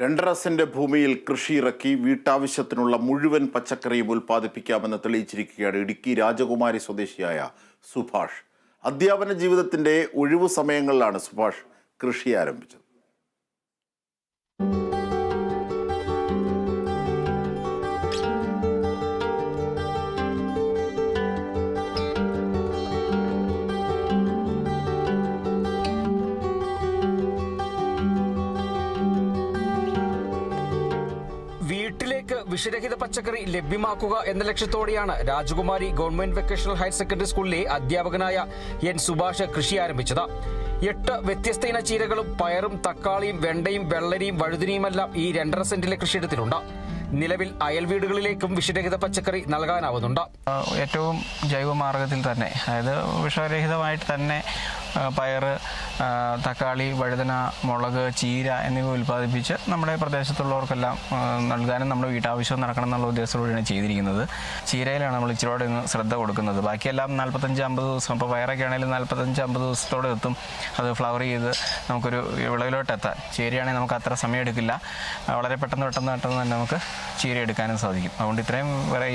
രണ്ടര സെന്റ് ഭൂമിയിൽ കൃഷി ഇറക്കി വീട്ടാവശ്യത്തിനുള്ള മുഴുവൻ പച്ചക്കറിയും ഉൽപ്പാദിപ്പിക്കാമെന്ന് തെളിയിച്ചിരിക്കുകയാണ് ഇടുക്കി രാജകുമാരി സ്വദേശിയായ സുഭാഷ്. അധ്യാപന ജീവിതത്തിന്റെ ഒഴിവു സമയങ്ങളിലാണ് സുഭാഷ് കൃഷി ആരംഭിച്ചത്. വീട്ടിലേക്ക് വിഷരഹിത പച്ചക്കറി ലഭ്യമാക്കുക എന്ന ലക്ഷ്യത്തോടെയാണ് രാജകുമാരി ഗവൺമെന്റ് വെക്കേഷണൽ ഹയർ സെക്കൻഡറി സ്കൂളിലെ അധ്യാപകനായ എൻ സുഭാഷ് കൃഷി ആരംഭിച്ചത്. എട്ട് വ്യത്യസ്ത ഇന ചീരകളും പയറും തക്കാളിയും വെണ്ടയും വെള്ളരിയും വഴുതിനിയുമെല്ലാം ഈ രണ്ടര സെന്റിലെ കൃഷിയിടത്തിലുണ്ട് നിലവിൽ അയൽ വീടുകളിലേക്കും വിഷരഹിത പച്ചക്കറി നൽകാനാവുന്നുണ്ട്. ഏറ്റവും ജൈവമാർഗത്തിൽ തന്നെ അതായത് വിഷരഹിതമായിട്ട് തന്നെ ആ, തക്കാളി വഴുതന മുളക് ചീര എന്നിവ ഉൽപ്പാദിപ്പിച്ച് നമ്മുടെ പ്രദേശത്തുള്ളവർക്കെല്ലാം നൽകാനും നമ്മുടെ വീട്ടാവശ്യം നടക്കണം എന്നുള്ള ഉദ്ദേശത്തോടെയാണ് ചെയ്തിരിക്കുന്നത്. ചീരയിലാണ് നമ്മൾ ഇച്ചിരിയോടെ ശ്രദ്ധ കൊടുക്കുന്നത്. ബാക്കിയെല്ലാം നാൽപ്പത്തഞ്ച് അമ്പത് ദിവസം ഇപ്പോൾ പയറൊക്കെ ആണെങ്കിലും നാൽപ്പത്തഞ്ച് അമ്പത് ദിവസത്തോടെ എത്തും. അത് ഫ്ലവർ ചെയ്ത് നമുക്കൊരു വിളവിലോട്ട് എത്താൻ ചീരയാണെങ്കിൽ നമുക്ക് അത്ര സമയം എടുക്കില്ല വളരെ പെട്ടെന്ന് പെട്ടെന്ന് പെട്ടെന്ന് തന്നെ നമുക്ക് ചീര എടുക്കാനും സാധിക്കും. അതുകൊണ്ട് ഇത്രയും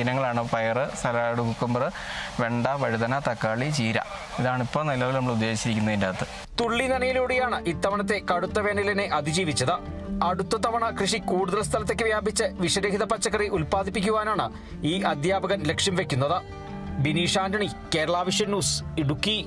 ഇനങ്ങളാണ്. പയറ് സലാഡ് കുക്കുമ്പർ വെണ്ട വഴുതന തക്കാളി ചീര. ഇതാണ് ഇപ്പോൾ നിലവിൽ നമ്മൾ ഉദ്ദേശിച്ചിരിക്കുന്നതിന്റെ അകത്ത്. തുള്ളി നനയിലൂടെയാണ് ഇത്തവണത്തെ കടുത്ത വേനലിനെ അതിജീവിച്ചത്. അടുത്ത തവണ കൃഷി കൂടുതൽ സ്ഥലത്തേക്ക് വ്യാപിച്ച് വിഷരഹിത പച്ചക്കറി ഉൽപ്പാദിപ്പിക്കുവാനാണ് ഈ അധ്യാപകൻ ലക്ഷ്യം വെക്കുന്നത്. Bineesh Antony Kerala vision news Idukki.